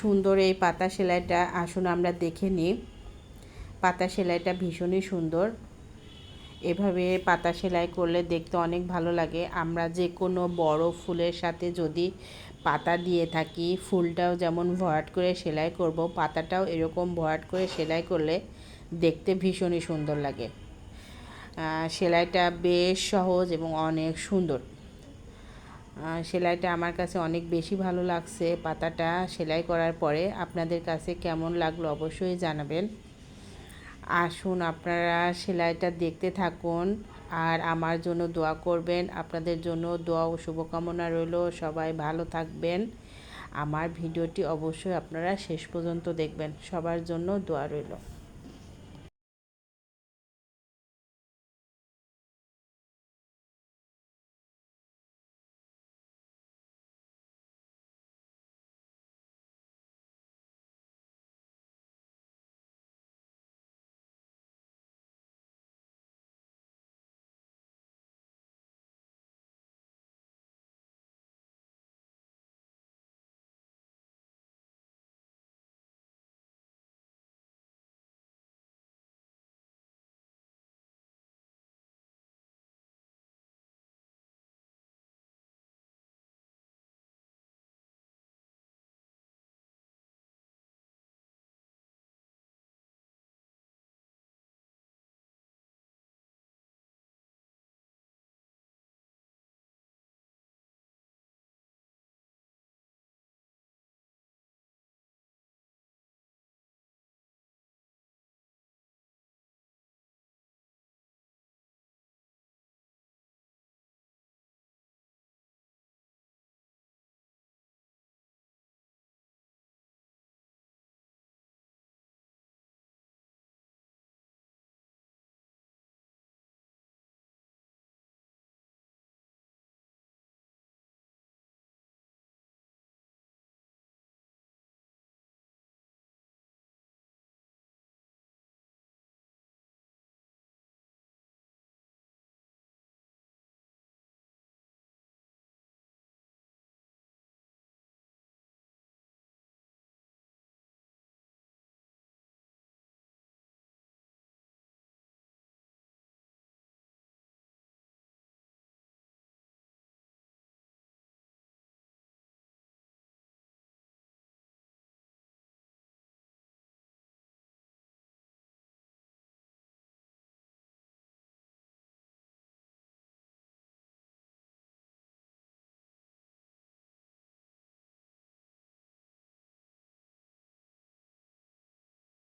সুন্দর এই পাতা সেলাইটা, আসুন আমরা দেখে নিই। পাতা সেলাইটা ভীষণই সুন্দর। এভাবে পাতা সেলাই করলে দেখতে অনেক ভালো লাগে। আমরা যে কোনো বড় ফুলের সাথে যদি পাতা দিয়ে থাকি, ফুলটাও যেমন ভরাট করে সেলাই করব, পাতাটাও এরকম ভরাট করে সেলাই করলে দেখতে ভীষণই সুন্দর লাগে। সেলাইটা বেশ সহজ এবং অনেক সুন্দর। সেলাইটা আমার কাছে অনেক বেশি ভালো লাগছে। পাতাটা সেলাই করার পরে আপনাদের কাছে কেমন লাগল অবশ্যই জানাবেন। আসুন আপনারা সেলাইটা দেখতে থাকুন আর আমার জন্য দোয়া করবেন। আপনাদের জন্য দোয়া ও শুভকামনা রইল। সবাই ভালো থাকবেন। আমার ভিডিওটি অবশ্যই আপনারা শেষ পর্যন্ত দেখবেন। সবার জন্য দোয়া রইল।